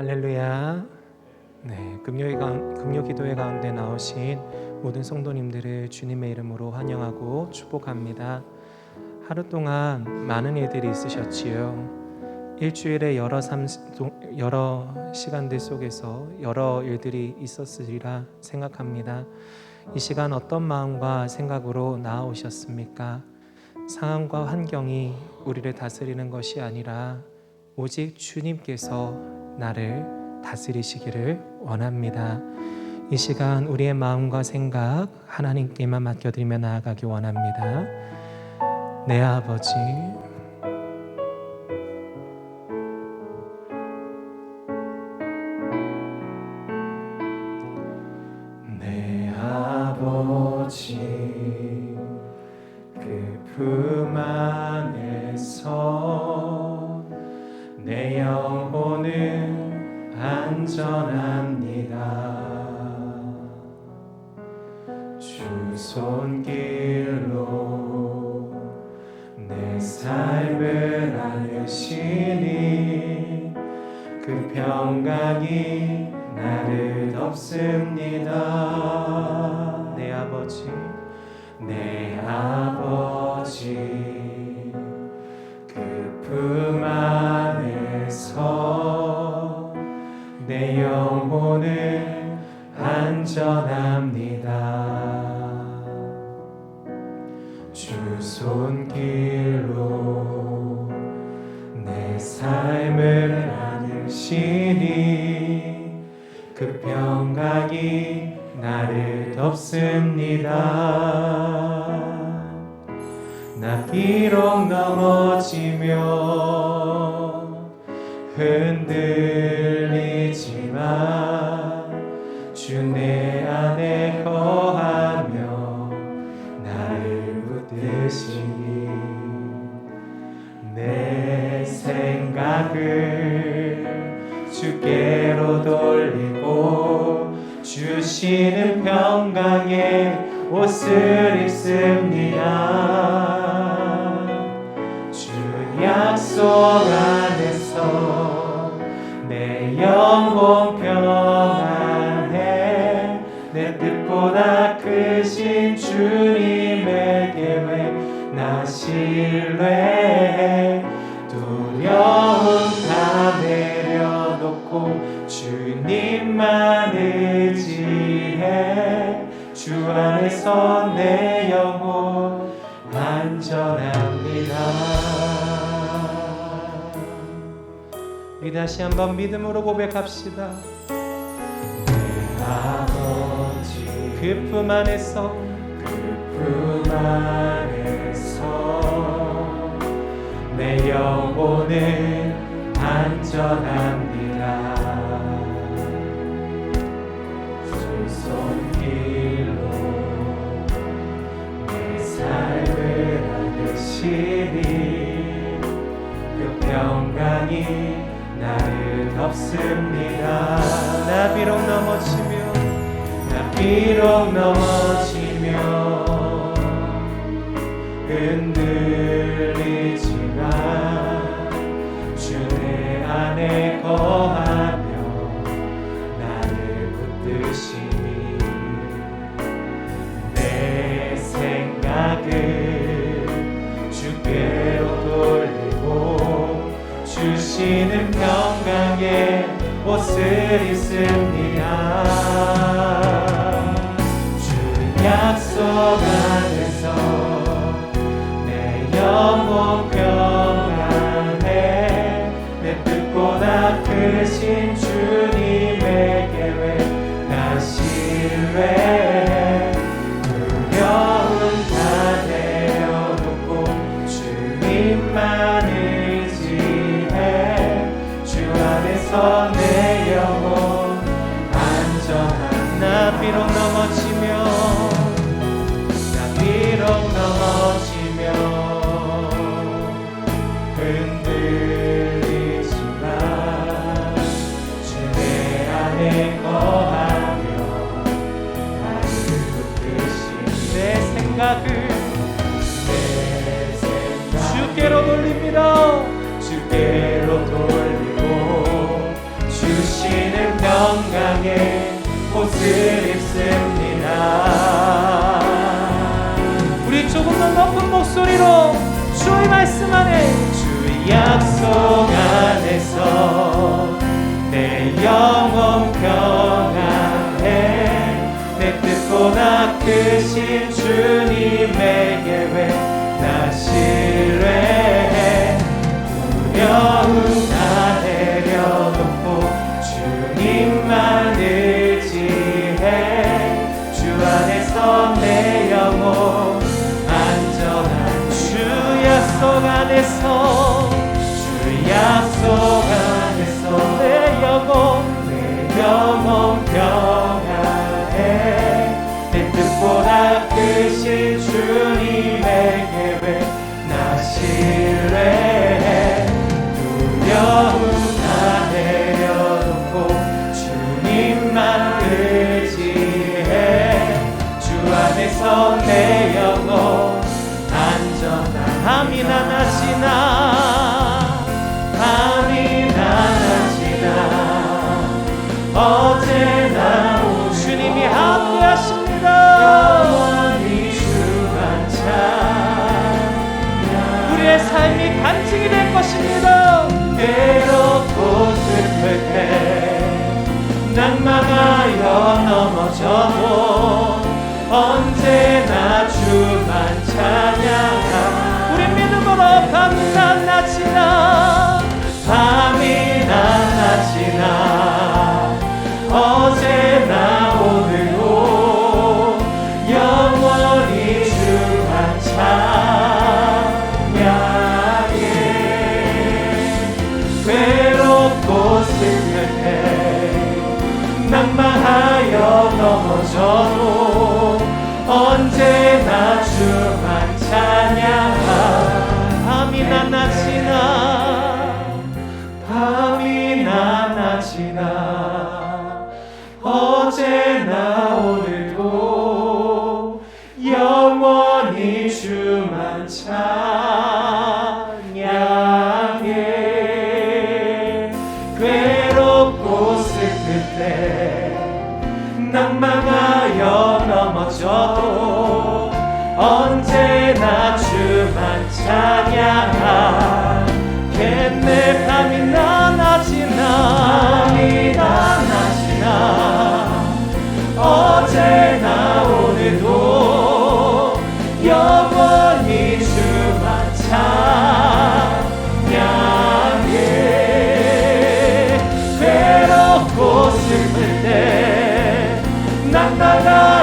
할렐루야. 네, 금요 금요 기도회 가운데 나오신 모든 성도님들을 주님의 이름으로 환영하고 축복합니다. 하루 동안 많은 일들이 있으셨지요. 일주일에 여러 삶 여러 시간들 속에서 여러 일들이 있었으리라 생각합니다. 이 시간 어떤 마음과 생각으로 나아오셨습니까? 상황과 환경이 우리를 다스리는 것이 아니라 오직 주님께서 나를 다스리시기를 원합니다. 이 시간 우리의 마음과 생각 하나님께만 맡겨드리며 나아가기 원합니다. 내 아버지 그 내 생각을 주께로 돌리고 주시는 평강의 옷을 입습니다 안전합니다. 우리 다시 한번 믿음으로 고백합시다. 내 아버지 그품 안에서 그품 안에서 내 영혼은 안전합 나를 덮습니다. 나 비록 넘어지며 나 비록 넘어지며 흔들리지만 주 내 안에 거하 옷을 입습니다. 주 약속 안에서 내 영혼 평안해 내 뜻보다 크신 주님의 계획 나 신뢰해 두려움 다 내려놓고 주님만 의지해 주 안에서 평강의 옷을 입습니다. 우리 조금 더 높은 목소리로 주의 말씀 안에 주의 약속 안에서 내 영혼 평안해 내 뜻보다 크신 보다 크신 주님의 계획 나신 넘어져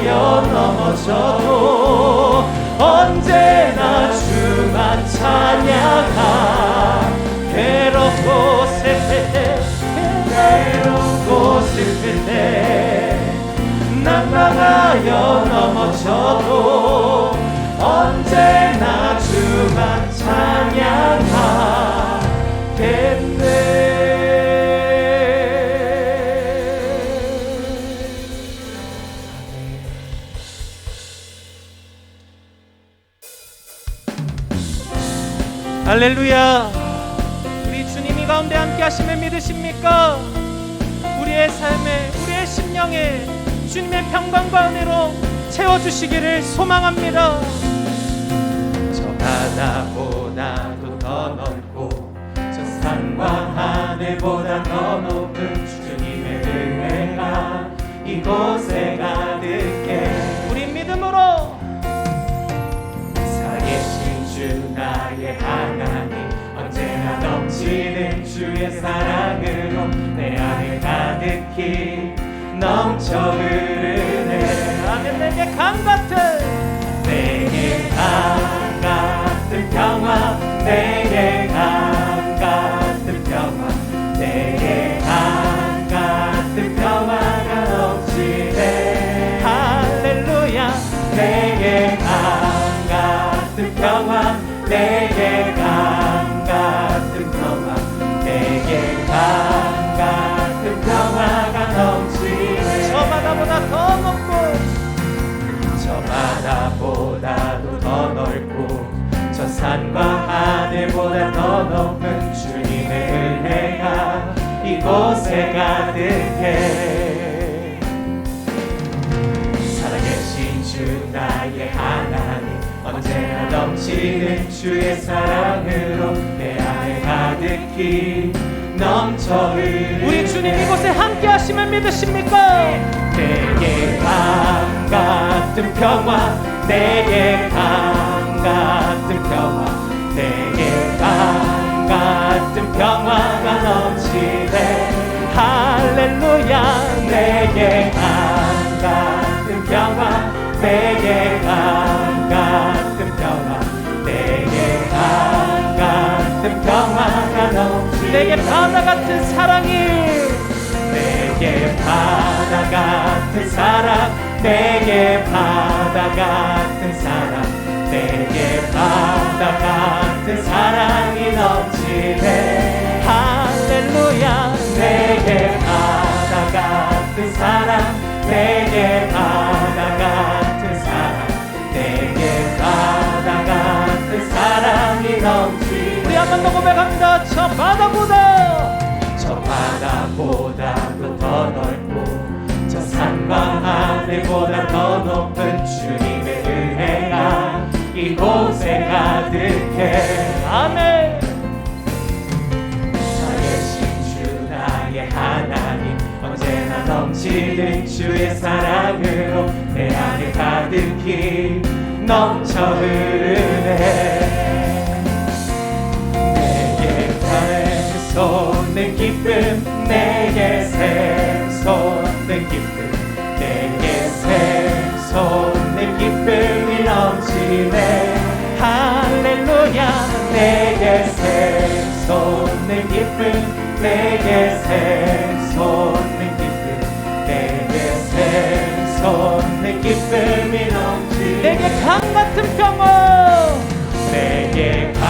하여 넘어져도 언제나 주만 찬양하. 괴롭고 슬플 때 괴롭고 슬플 때 낭낭하여 넘어져도 할렐루야 우리 주님이 가운데 함께 하심을 믿으십니까? 우리의 삶에 우리의 심령에 주님의 평강과 은혜로 채워주시기를 소망합니다 저 바다보다도 더 넓고 저 산과 하늘보다 더 높은 주님의 은혜가 이곳에 가득 나의 하나님 언제나 넘치는 주의 사랑으로 내 안에 가득히 넘쳐 흐르네. 아멘 내게 강 같은. 내게 강 같은 평화 내게 높은 주님의 은혜가 이곳에 가득해 살아계신 주 나의 하나님 언제나 넘치는 주의 사랑으로 내 안에 가득히 넘쳐 흐르 우리 주님 이곳에 함께 하시면 믿으십니까? 내게 강 같은 평화 내게 강 같은 평화 내게 강 같은 평화가 넘치네. 할렐루야 내게 강 같은 평화 내게 강 같은 평화 내게 강 같은 평화가 넘치네. 내게 바다 같은 사랑이. 내게 바다 같은 사랑 내게 바다 같은 사랑 내게 바다 같은 사랑이 넘치네. 할렐루야. 내게 바다 같은 사랑 내게 바다 같은 사랑 내게 바다 같은 사랑이 넘치네. 우리 한번 더 고백합니다. 저 바다보다. 저 바다보다도 더 넓고 저 산과 하늘보다 더 높은 은혜가 이곳에 가득해. 아멘. 살아계신 주 나의 하나님 언제나 넘치는 주의 사랑으로 내 안에 가득히 넘쳐 흐르네. 내게 샘솟는 기쁨 내게 샘솟는 기쁨 넘치네 할렐루야. 내게 샘솟는 기쁨 내게 샘솟는 기쁨 내게 샘솟는 기쁨이 넘치네. 내게 강 같은 평화. 내게 강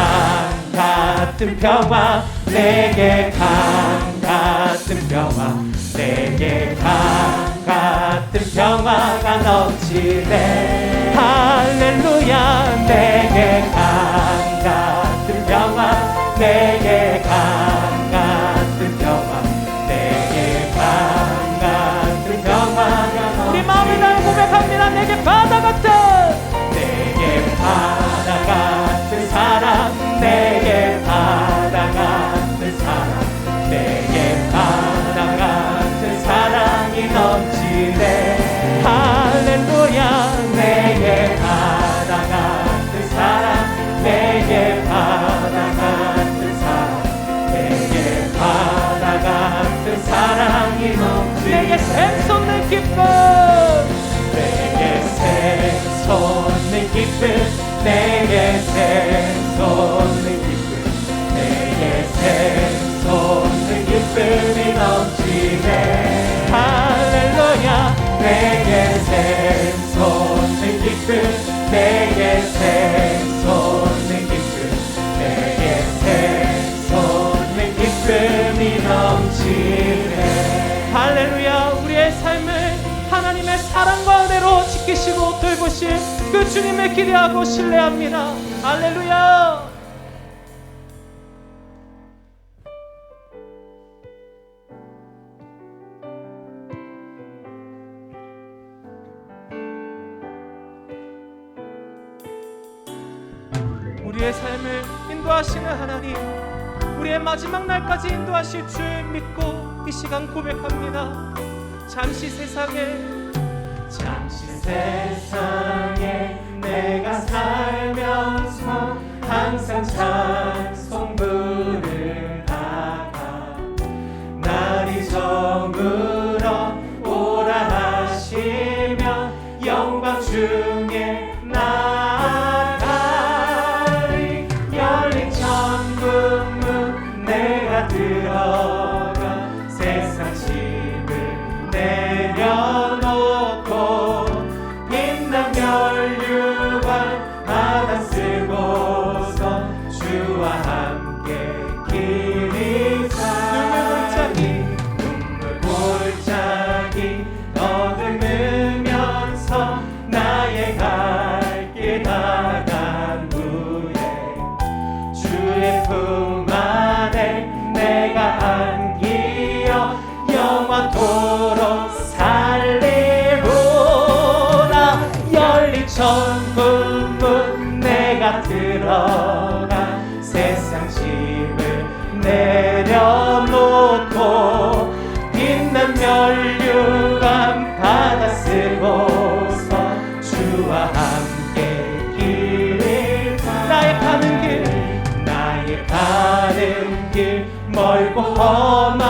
같은 평화. 내게 강 같은 평화. 내게 강 같은 평화가 넘치네 할렐루야 내게 내게 샘솟는 기쁨 내게 샘솟는 기쁨이 넘치네 할렐루야. 내게 샘솟는 기쁨 내게 샘 주님을 기대하고 신뢰합니다. 할렐루야. 우리의 삶을 인도하시는 하나님 우리의 마지막 날까지 인도하실 줄 믿고 이 시간 고백합니다. 잠시 세상에 잠시 세상에 내가 살면서 항상 찬송 부르다가. 날이 저물어 오라 하시면 영광 중 All. my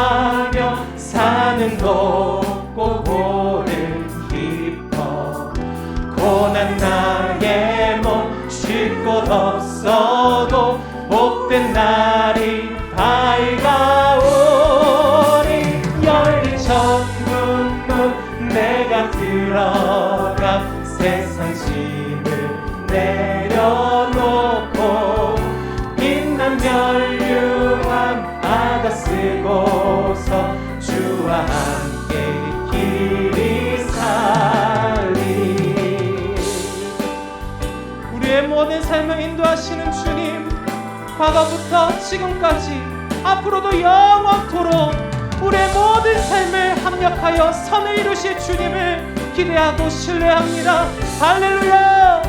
과거부터 지금까지 앞으로도 영원토록 우리의 모든 삶을 합력하여 선을 이루실 주님을 기대하고 신뢰합니다. 할렐루야!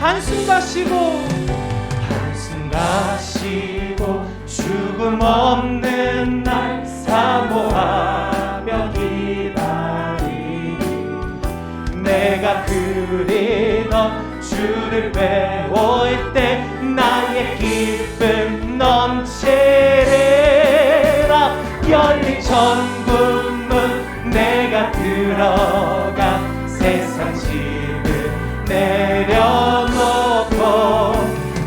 한숨 가시고 한숨 가시고 죽음 없는 날 사모하며 기다리 내가 그리던 주를 배울 때 나의 기쁨 넘치리라 열린 천국 문 내가 들어가 세상 집을 내려놓고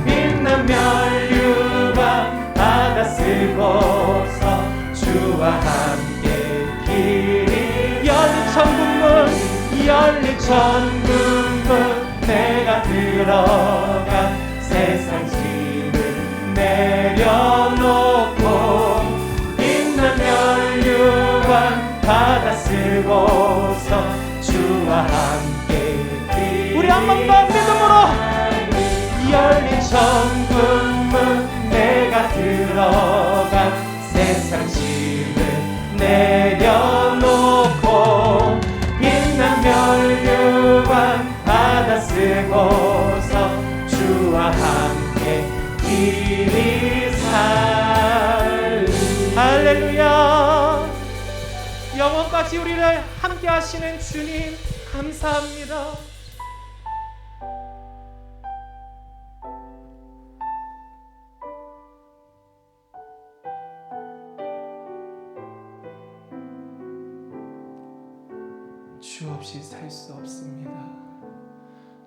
빛난 면류관 바다 쓰고서 주와 함께 길이 열린 천국 문 열린 천국문 내가 들어가 세상 짐을 내려놓고 빛난 면류관 바다 쓰고서 주와 함께 우리 한 번 더 믿음으로. 열린 천국문 내가 들어가 세상 짐을 내려놓고 빛난 멸류관 바다 쓰고 영원까지 우리를 함께 하시는 주님 감사합니다 주 없이 살 수 없습니다.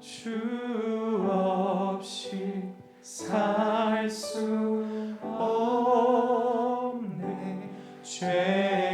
주 없이 살 수 없네 죄